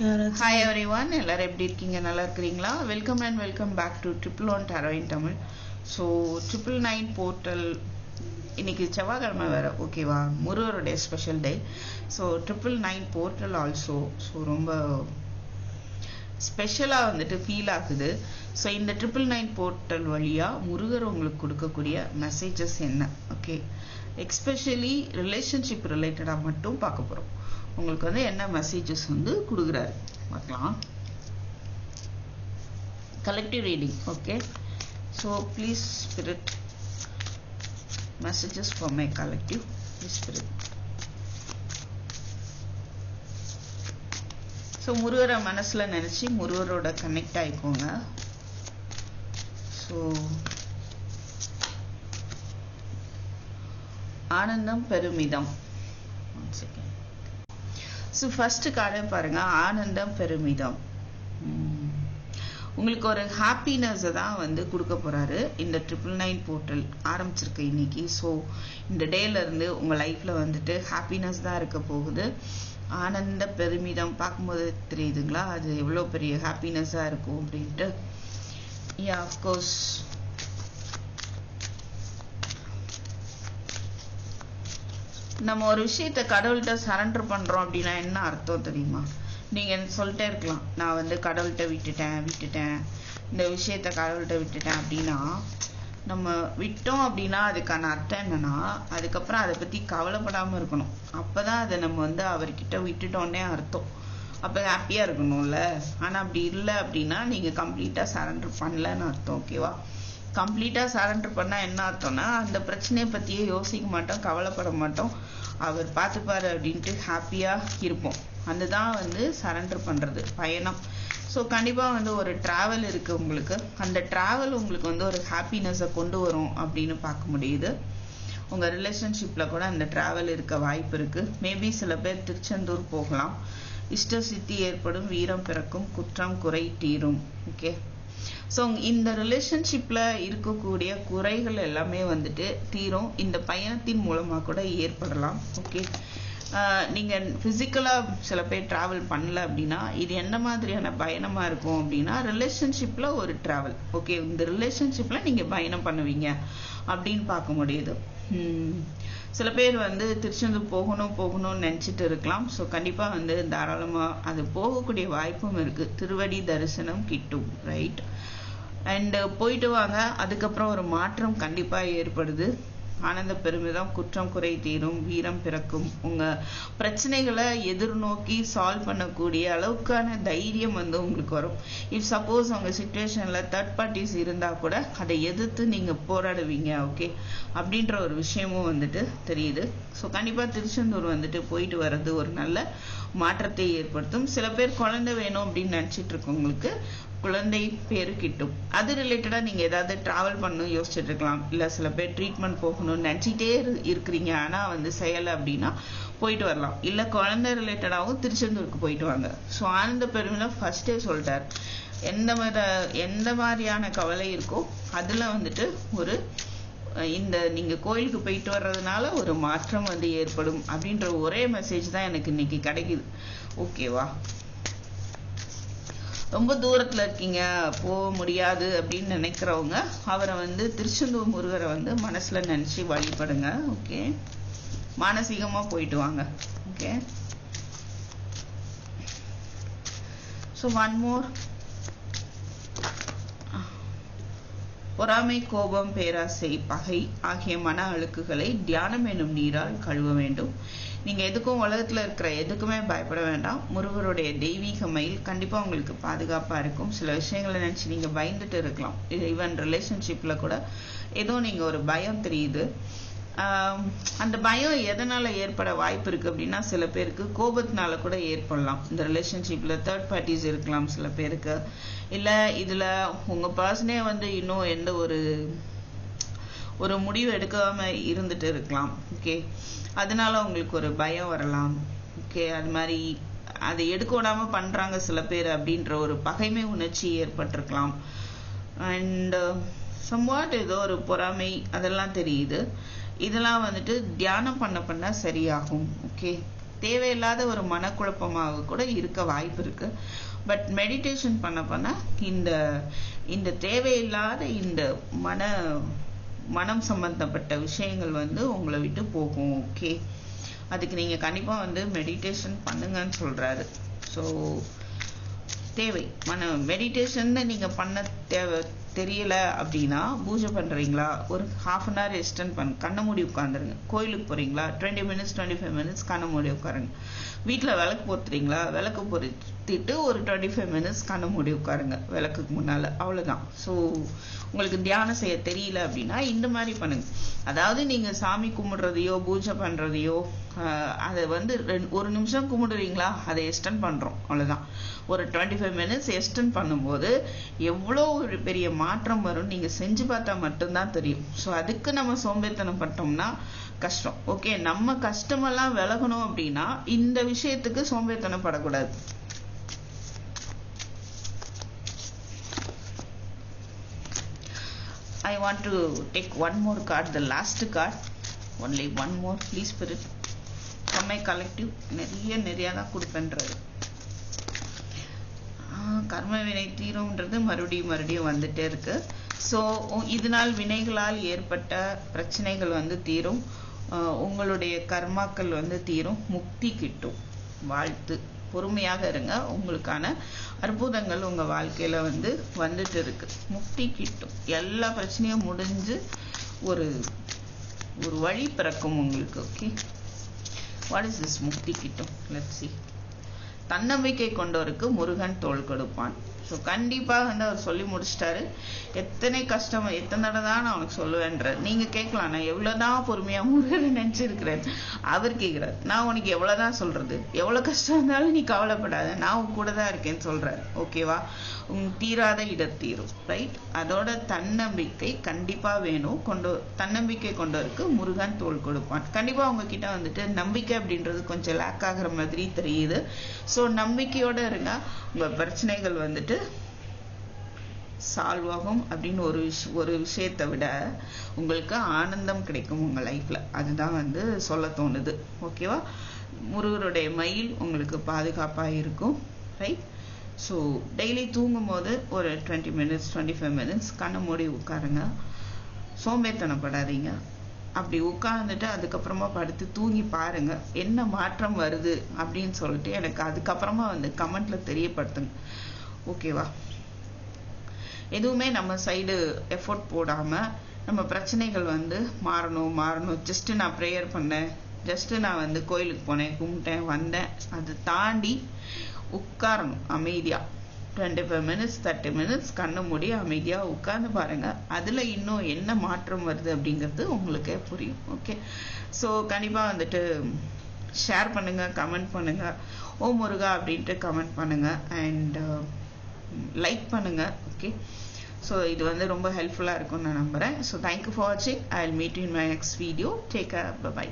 Hi every one எல்லாரும் எப்படி இருக்கீங்க? நல்லா இருக்கிறீங்களா? Welcome and welcome back to triple one டரோயின் Tamil so triple nine portal இன்னைக்கு செவ்வாய்க்கிழமை வேற ஓகேவா முருகருடைய special day so triple nine portal also so ரொம்ப ஸ்பெஷலாக வந்துட்டு ஃபீல் ஆகுது. ஸோ இந்த ட்ரிபிள் நைன் போர்ட்டல் வழியாக முருகர் உங்களுக்கு கொடுக்கக்கூடிய மெசேஜஸ் என்ன? ஓகே எக்ஸ்பெஷலி ரிலேஷன்ஷிப் ரிலேட்டடாக மட்டும் பார்க்க போகிறோம் உங்களுக்கு வந்து என்ன மெசேஜஸ் வந்து கொடுக்குறாரு? பார்க்கலாம். Collective reading okay so please spirit messages for my collective please spirit so முருகரை மனசில் நினச்சி முருகரோட கனெக்ட் ஆகிக்கோங்க ஸோ ஆனந்தம் பெருமிதம். ஸோ ஃபஸ்ட்டு கார்டை பாருங்க ஆனந்தம் பெருமிதம். உங்களுக்கு ஒரு ஹாப்பினஸை தான் வந்து கொடுக்க போகிறாரு இந்த ட்ரிபிள் நைன் போர்ட்டல் ஆரம்பிச்சிருக்கு இன்னைக்கு. ஸோ இந்த டேலேருந்து உங்கள் லைஃப்பில் வந்துட்டு ஹாப்பினஸ் தான் இருக்க போகுது. ஆனந்த பெருமிதம் பார்க்கும்போது தெரியுதுங்களா? அது எவ்வளோ பெரிய ஹாப்பினஸ்ஸாக இருக்கும் அப்படின்ட்டு. யா அஃப்கோர்ஸ் நம்ம ஒரு விஷயத்த கடவுள்கிட்ட சரண்டர் பண்றோம் அப்படின்னா என்ன அர்த்தம் தெரியுமா? நீங்க சொல்லிட்டே இருக்கலாம். நான் வந்து கடவுள்கிட்ட விட்டுட்டேன் விட்டுட்டேன். இந்த விஷயத்த கடவுள்கிட்ட விட்டுட்டேன் அப்படின்னா நம்ம விட்டோம் அப்படின்னா அதுக்கான அர்த்தம் என்னன்னா அதுக்கப்புறம் அதை பத்தி கவலைப்படாம இருக்கணும். அப்பதான் அதை நம்ம வந்து அவர்கிட்ட விட்டுட்டோன்னே அர்த்தம். அப்ப ஹாப்பியா இருக்கணும்ல. ஆனா அப்படி இல்லை அப்படின்னா நீங்க கம்ப்ளீட்டா சரண்டர் பண்ணலன்னு அர்த்தம் ஓகேவா கம்ப்ளீட்டாக சரண்டர் பண்ணால் என்ன அர்த்தம்னா அந்த பிரச்சனையை பற்றியே யோசிக்க மாட்டோம் கவலைப்பட மாட்டோம். அவர் பார்த்துப்பார் அப்படின்ட்டு ஹாப்பியாக இருப்போம். அதுதான் வந்து சரண்டர் பண்ணுறது பயணம். ஸோ கண்டிப்பாக வந்து ஒரு ட்ராவல் இருக்குது உங்களுக்கு. அந்த ட்ராவல் உங்களுக்கு வந்து ஒரு ஹாப்பினஸை கொண்டு வரும் அப்படின்னு பார்க்க முடியுது. உங்கள் ரிலேஷன்ஷிப்பில் கூட அந்த ட்ராவல் இருக்க வாய்ப்பு இருக்குது மேபி சில பேர் திருச்செந்தூர் போகலாம். இஷ்ட சித்தி ஏற்படும் வீரம் பிறக்கும் குற்றம் குறை தீரும். ஓகே ஸோ இந்த ரிலேஷன்ஷிப்பில் இருக்கக்கூடிய குறைகள் எல்லாமே வந்துட்டு தீரும். இந்த பயணத்தின் மூலமாக கூட ஏற்படலாம். ஓகே நீங்கள் ஃபிசிக்கலாக சில பேர் டிராவல் பண்ணல அப்படின்னா இது என்ன மாதிரியான பயணமா இருக்கும் அப்படின்னா ரிலேஷன்ஷிப்பில் ஒரு ட்ராவல் ஓகே இந்த ரிலேஷன்ஷிப்பில் நீங்கள் பயணம் பண்ணுவீங்க அப்படின்னு பார்க்க முடியுது. சில பேர் வந்து திருச்செந்தூர் போகணும் போகணும்னு நினைச்சிட்டு இருக்கலாம். ஸோ கண்டிப்பா வந்து தாராளமா அது போகக்கூடிய வாய்ப்பும் இருக்கு. திருவடி தரிசனம் கிட்டும் ரைட் அண்ட் போயிட்டு வாங்க. அதுக்கப்புறம் ஒரு மாற்றம் கண்டிப்பா ஏற்படுது. ஆனந்த பெருமிதம் குற்றம் குறை தீரும் வீரம் பிறக்கும். உங்க பிரச்சனைகளை எதிர்நோக்கி சால்வ் பண்ணக்கூடிய அளவுக்கான தைரியம் வந்து உங்களுக்கு வரும். இஃப் சப்போஸ் உங்க சுச்சுவேஷன்ல தேர்ட் பார்ட்டிஸ் இருந்தா கூட அதை எதிர்த்து நீங்க போராடுவீங்க ஓகே அப்படின்ற ஒரு விஷயமும் வந்துட்டு தெரியுது. ஸோ கண்டிப்பா திருச்செந்தூர் வந்துட்டு போயிட்டு வர்றது ஒரு நல்ல மாற்றத்தை ஏற்படுத்தும். சில பேர் குழந்தை வேணும் அப்படின்னு நினச்சிட்டு இருக்கவங்களுக்கு குழந்தை பேர் கிட்டும். அது ரிலேட்டடாக நீங்கள் ஏதாவது ட்ராவல் பண்ணணும் யோசிச்சுட்டு இருக்கலாம் இல்லை சில பேர் ட்ரீட்மெண்ட் போகணும்னு நினச்சிட்டே இருக்கிறீங்க. ஆனால் வந்து செயலை அப்படின்னா போயிட்டு வரலாம். இல்லை குழந்தை ரிலேட்டடாகவும் திருச்செந்தூருக்கு போயிட்டு வாங்க. ஸோ ஆனந்த பெருமையில் ஃபஸ்ட்டே சொல்லிட்டார் எந்த மாதிரி எந்த மாதிரியான கவலை இருக்கோ அதில் வந்துட்டு ஒரு இந்த நீங்கள் கோயிலுக்கு போயிட்டு வர்றதுனால ஒரு மாற்றம் வந்து ஏற்படும் அப்படின்ற ஒரே மெசேஜ் தான் எனக்கு இன்னைக்கு கிடைக்குது. ஓகேவா ரொம்ப தூரத்துல இருக்கீங்க போக முடியாது அப்படின்னு நினைக்கிறவங்க அவரை வந்து திருச்செந்தூர் முருகரை வந்து மனசுல நினைச்சு வழிபடுங்க ஓகே மானசீகமா போயிட்டு வாங்க ஓகே ஸோ ஒன் மோர் பொறாமை கோபம் பேராசை பகை ஆகிய மன அழுக்குகளை தியானம் எனும் நீரால் கழுவ வேண்டும். நீங்க எதுக்கும் உலகத்துல இருக்கிற எதுக்குமே பயப்பட வேண்டாம். முருகருடைய தெய்வீக மயில் கண்டிப்பா உங்களுக்கு பாதுகாப்பா இருக்கும். சில விஷயங்களை நினைச்சு நீங்க பயந்துட்டு இருக்கலாம். ஈவன் ரிலேஷன்ஷிப்ல கூட ஏதோ நீங்க ஒரு பயம் தெரியுது. அந்த பயம் எதனால ஏற்பட வாய்ப்பு இருக்கு அப்படின்னா சில பேருக்கு கோபத்தினால கூட ஏற்படலாம். இந்த ரிலேஷன்ஷிப்ல தேர்ட் பார்ட்டிஸ் இருக்கலாம் சில பேருக்கு. இல்ல இதுல உங்க பர்சனே வந்து இன்னும் எந்த ஒரு ஒரு முடிவு எடுக்காம இருந்துட்டு இருக்கலாம். ஓகே அதனால உங்களுக்கு ஒரு பயம் வரலாம். ஓகே அது மாதிரி அதை எடுக்க விடாம பண்றாங்க சில பேர் அப்படின்ற ஒரு பகைமை உணர்ச்சி ஏற்பட்டிருக்கலாம். அண்ட் சம்வாட் uh, ஏதோ ஒரு பொறாமை அதெல்லாம் தெரியுது. இதெல்லாம் வந்துட்டு தியானம் பண்ண பண்ண சரியாகும். ஓகே தேவையில்லாத ஒரு மனக்குழப்பமாக கூட இருக்க வாய்ப்பு இருக்கு. பட் மெடிடேஷன் பண்ண பண்ண இந்த இந்த தேவையில்லாத இந்த மன மனம் சம்பந்தப்பட்ட விஷயங்கள் வந்து உங்களை விட்டு போகும் ஓகே அதுக்கு நீங்க கண்டிப்பா வந்து மெடிடேஷன் பண்ணுங்கன்னு சொல்றாரு. ஸோ தேவை. மன மெடிடேஷன் நீங்க பண்ண தேவை தெரியல அப்படின்னா பூஜை பண்ணுறீங்களா ஒரு ஹாஃப் அன் ஹவர் எக்ஸ்டெண்ட் பண்ண கண்ணை மூடி உட்காந்துருங்க கோயிலுக்கு போகிறீங்களா twenty minutes twenty five minutes கண்ணை மூடி உட்காருங்க. வீட்டில் விளக்கு பொறுத்துறீங்களா விளக்கு பொருத்திட்டு ஒரு டுவெண்ட்டி ஃபைவ் மினிட்ஸ் கண்ணை மூடி உட்காருங்க. விளக்குக்கு முன்னால். அவ்வளோதான் ஸோ உங்களுக்கு தியானம் செய்ய தெரியல அப்படின்னா இந்த மாதிரி பண்ணுங்க. அதாவது நீங்கள் சாமி கும்பிடுறதையோ பூஜை பண்ணுறதையோ அதை வந்து ரெண்டு- ஒரு நிமிஷம் கும்பிடுறீங்களா? அதை எக்ஸ்டெண்ட் பண்ணுறோம் அவ்வளோதான் ஒரு டுவெண்ட்டி ஃபைவ் மினிட்ஸ் எக்ஸ்டெண்ட் பண்ணும்போது எவ்வளோ ஒரு பெரிய மாற்றம் வரும் நீங்க செஞ்சு பார்த்தா மட்டும்தான் தெரியும். ஸோ அதுக்கு நம்ம சோம்பேறித்தனம் பட்டோம்னா கஷ்டம். ஓகே நம்ம கஷ்டமெல்லாம் விலகணும் அப்படின்னா இந்த விஷயத்துக்கு சோம்பேத்தனம் படக்கூடாது. I want to take one more card, the last card. Only one more please பிரிட் கம்மை கலெக்டிவ் நிறைய நிறைய தான் கொடுப்பேன்றது கர்ம வினை தீரும்ன்றது மறுபடியும் மறுபடியும் வந்துட்டே இருக்கு. ஸோ இதனால் வினைகளால் ஏற்பட்ட பிரச்சனைகள் வந்து தீரும். உங்களுடைய கர்மாக்கள் வந்து தீரும். முக்தி கிட்டும். வாழ்த்து. பொறுமையாக இருங்க. உங்களுக்கான அற்புதங்கள் உங்க வாழ்க்கையில வந்து வந்துட்டு இருக்கு. முக்தி கிட்டும். எல்லா பிரச்சனையும் முடிஞ்சு ஒரு ஒரு வழி பிறக்கும் உங்களுக்கு ஓகே வாட் இஸ் திஸ் முக்தி கிட்டும். லெட்ஸி தன்னம்பிக்கை கொண்டவருக்கு முருகன் தோள் கொடுப்பான். ஸோ கண்டிப்பாக வந்து அவர் சொல்லி முடிச்சிட்டாரு. எத்தனை கஷ்டம் எத்தனை தடவை தான் நான் அவனுக்கு சொல்லுவேன்ற நீங்கள் கேட்கலாம் நான் எவ்வளவுதான் பொறுமையாக முருகனை நினச்சிருக்கிறேன். அவர் கேட்கிறார் நான் உனக்கு எவ்வளோ தான் சொல்கிறது எவ்வளோ கஷ்டம் இருந்தாலும் நீ கவலைப்படாத நான் உன் கூட தான் இருக்கேன்னு சொல்கிறார் ஓகேவா உன் தீராத இடத்தீரும் ரைட் அதோட தன்னம்பிக்கை கண்டிப்பாக வேணும். கொண்டு தன்னம்பிக்கை கொண்டவருக்கு முருகன் தோள் கொடுப்பான். கண்டிப்பாக உங்ககிட்ட வந்துட்டு நம்பிக்கை அப்படின்றது கொஞ்சம் லேக் ஆகிற மாதிரி தெரியுது. ஸோ நம்பிக்கையோடு இருந்தால் உங்கள் பிரச்சனைகள் வந்துட்டு சால்வ் ஆகும் அப்படின்னு ஒரு விஷ் ஒரு விஷயத்தை விட உங்களுக்கு ஆனந்தம் கிடைக்கும் உங்கள் லைஃப்பில் அதுதான் வந்து சொல்ல தோணுது. ஓகேவா முருகருடைய மயில் உங்களுக்கு பாதுகாப்பாக இருக்கும். ரைட் ஸோ டெய்லி தூங்கும் போது ஒரு twenty minutes twenty five minutes கண்ணை மூடி உட்காருங்க. சோம்பேத்தனப்படாதீங்க அப்படி உட்கார்ந்துட்டு அதுக்கப்புறமா படுத்து தூங்கி பாருங்க. என்ன மாற்றம் வருது அப்படின்னு சொல்லிட்டு எனக்கு அதுக்கப்புறமா வந்து கமெண்ட்ல தெரியப்படுத்துங்க. ஓகேவா எதுவுமே நம்ம சைடு எஃபோர்ட் போடாம நம்ம பிரச்சனைகள் வந்து மாறணும் மாறணும். ஜஸ்ட் நான் ப்ரேயர் பண்ணேன். ஜஸ்ட் நான் வந்து கோயிலுக்கு போனேன் கும்பிட்டேன் வந்தேன். அது தாண்டி உட்காரணும் அமைதியா. Twenty five minutes thirty minutes கண்ணு மூடி அமைதியாக உட்காந்து பாருங்கள் அதில் இன்னும் என்ன மாற்றம் வருது அப்படிங்கிறது உங்களுக்கே புரியும். ஓகே ஸோ கண்டிப்பாக வந்துட்டு ஷேர் பண்ணுங்கள் கமெண்ட் பண்ணுங்கள் ஓ முருகா அப்படின்ட்டு கமெண்ட் பண்ணுங்கள் அண்ட் லைக் பண்ணுங்க ஓகே ஸோ இது வந்து ரொம்ப ஹெல்ப்ஃபுல்லாக இருக்கும்னு நான் நம்புகிறேன் ஸோ தேங்க்யூ ஃபார் வாட்சிங் I will meet in my next video take bye